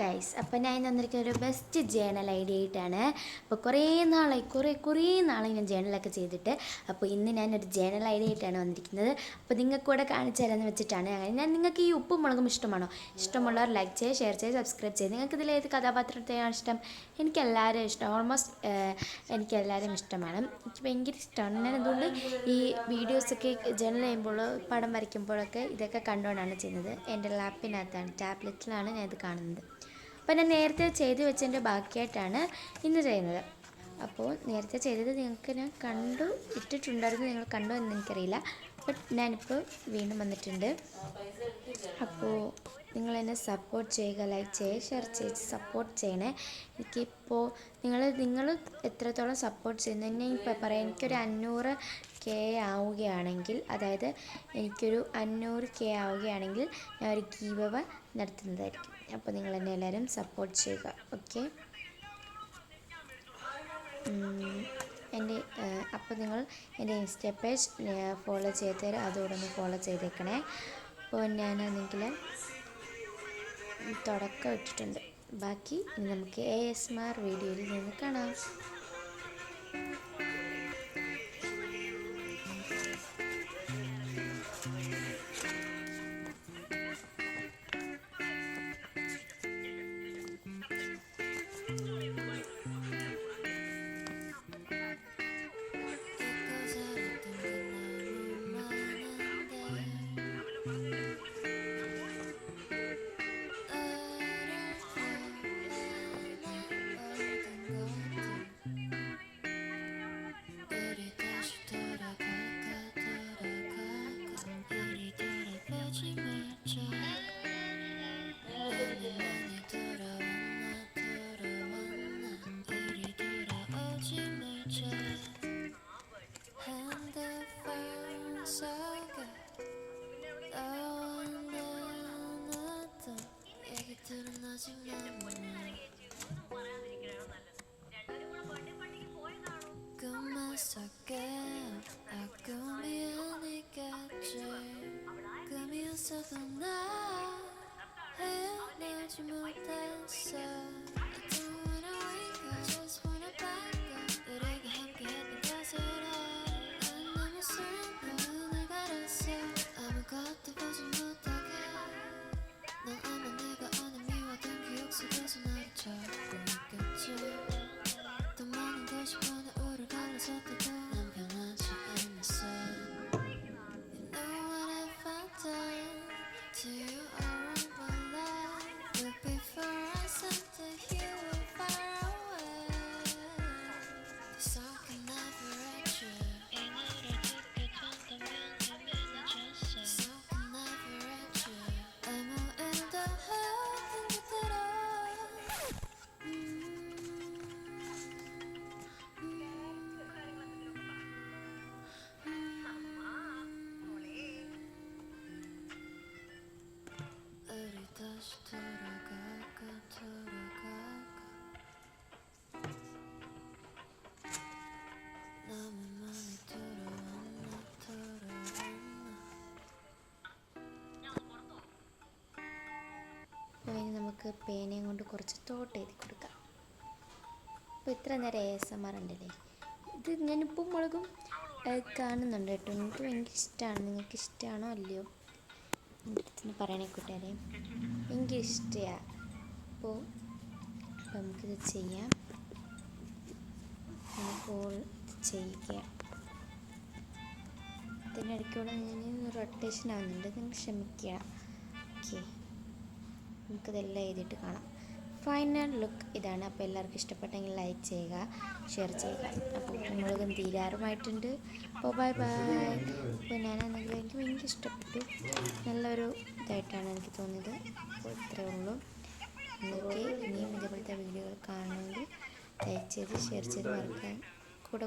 Guys അപ്പോൾ ഞാൻ തന്നിരിക്കുന്ന ഒരു ബെസ്റ്റ് ജേണൽ ഐഡിയ ആയിട്ടാണ്. അപ്പോൾ കുറേ നാളായി കുറേ കുറേ നാളായി ഞാൻ ജേണലൊക്കെ ചെയ്തിട്ട്. അപ്പോൾ ഇന്ന് ഞാനൊരു ജേണൽ ഐഡിയ ആയിട്ടാണ് വന്നിരിക്കുന്നത്. അപ്പോൾ നിങ്ങൾക്ക് കൂടെ കാണിച്ചു തരാമെന്ന് വെച്ചിട്ടാണ് അങ്ങനെ. ഞാൻ നിങ്ങൾക്ക് ഈ ഉപ്പും മുളകും ഇഷ്ടമാണോ? ഇഷ്ടമുള്ളവർ ലൈക്ക് ചെയ്യുക ഷെയർ ചെയ്യുക സബ്സ്ക്രൈബ് ചെയ്യുക. നിങ്ങൾക്ക് ഇതിൽ ഏത് കഥാപാത്രത്തെയാണ് ഇഷ്ടം? എനിക്ക് എല്ലാവരും ഇഷ്ടം. ഓൾമോസ്റ്റ് എനിക്ക് എല്ലാവരും ഇഷ്ടമാണ്. എനിക്ക് ഭയങ്കര ഇഷ്ടമാണ്. ഞാൻ അതുകൊണ്ട് ഈ വീഡിയോസൊക്കെ ജേണൽ ചെയ്യുമ്പോൾ പടം വരയ്ക്കുമ്പോഴൊക്കെ ഇതൊക്കെ കണ്ടുകൊണ്ടാണ് ചെയ്യുന്നത്. എന്റെ ലാപ്പിനകത്താണ് ടാബ്ലറ്റിലാണ് ഞാൻ ഇത് കാണുന്നത്. അപ്പോൾ ഞാൻ നേരത്തെ ചെയ്ത് വെച്ചതിന്റെ ബാക്കിയായിട്ടാണ് ഇന്ന് ചെയ്യുന്നത്. അപ്പോൾ നേരത്തെ ചെയ്തത് നിങ്ങൾക്ക് ഞാൻ കണ്ടു ഇട്ടിട്ടുണ്ടായിരുന്നു. നിങ്ങൾ കണ്ടോ എന്ന് എനിക്കറിയില്ല. ബട്ട് ഞാനിപ്പോൾ വീണ്ടും വന്നിട്ടുണ്ട്. അപ്പോൾ നിങ്ങൾ എന്നെ സപ്പോർട്ട് ചെയ്യുക ലൈക്ക് ചെയ്യുക ഷെയർ ചെയ്ത് സപ്പോർട്ട് ചെയ്യണേ. എനിക്കിപ്പോൾ നിങ്ങൾ നിങ്ങൾ എത്രത്തോളം സപ്പോർട്ട് ചെയ്യുന്നു? എന്നെ ഇപ്പോൾ പറയാം. എനിക്കൊരു അഞ്ഞൂറ് കെ ആവുകയാണെങ്കിൽ അതായത് എനിക്കൊരു അഞ്ഞൂറ് കെ ആവുകയാണെങ്കിൽ ഞാൻ ഒരു ഗീവവ നടത്തുന്നതായിരിക്കും. അപ്പോൾ നിങ്ങൾ എന്നെ എല്ലാവരും സപ്പോർട്ട് ചെയ്യുക. ഓക്കെ എന്റെ അപ്പോൾ നിങ്ങൾ എന്റെ ഇൻസ്റ്റാ പേജ് ഫോളോ ചെയ്ത് തരാം. ഒന്ന് ഫോളോ ചെയ്തേക്കണേ. അപ്പോൾ ഞാനാണെങ്കിൽ തുടക്കം ഇട്ടിട്ടുണ്ട്. ബാക്കി നമുക്ക് എ എസ് മാർ വീഡിയോയിൽ നിന്ന് കാണാം. 꿈이었어도 나 헤어나지 못했어 ഇനി നമുക്ക് പേനയും കൊണ്ട് കുറച്ച് തോട്ട് എഴുതി കൊടുക്കാം. അപ്പോൾ ഇത്ര നേരം എ എസ് എം ആർ ഉണ്ടല്ലേ? ഇത് ഞാൻ ഉപ്പും മുളകും കാണുന്നുണ്ട് കേട്ടോ. എനിക്ക് ഭയങ്കര ഇഷ്ടമാണ് നിങ്ങൾക്ക് ഇഷ്ടമാണോ അല്ലയോ? എന്റെ പറയണേ കൂട്ടുകാരെ. എനിക്ക് ഇഷ്ടമാണ് അപ്പോൾ അപ്പോൾ നമുക്കിത് ചെയ്യാം. അപ്പോൾ ഇത് ചെയ്യുക ഇതിനിടയ്ക്കൂടെ ഞാൻ റൊട്ടേഷൻ ആവുന്നുണ്ട്. നിങ്ങൾ ക്ഷമിക്കുക. ഓക്കെ. നമുക്കിതെല്ലാം എഴുതിയിട്ട് കാണാം. ഫൈനൽ ലുക്ക് ഇതാണ്. അപ്പോൾ എല്ലാവർക്കും ഇഷ്ടപ്പെട്ടെങ്കിൽ ലൈക്ക് ചെയ്യുക ഷെയർ ചെയ്യുക. അപ്പോൾ മുളകും തീരാറുമായിട്ടുണ്ട്. അപ്പോൾ ബൈ ബൈ അപ്പോൾ ഞാനാണെങ്കിൽ എനിക്ക് ഭയങ്കര ഇഷ്ടപ്പെട്ടു. നല്ലൊരു ഇതായിട്ടാണ് എനിക്ക് തോന്നിയത്. അപ്പോൾ ഇത്രയേ ഉള്ളൂ. നിങ്ങൾക്ക് ഇനിയും ഇതുപോലത്തെ വീഡിയോകൾ കാണണമെങ്കിൽ ലൈക്ക് ചെയ്ത് ഷെയർ ചെയ്ത് മറക്കാൻ കൂടെ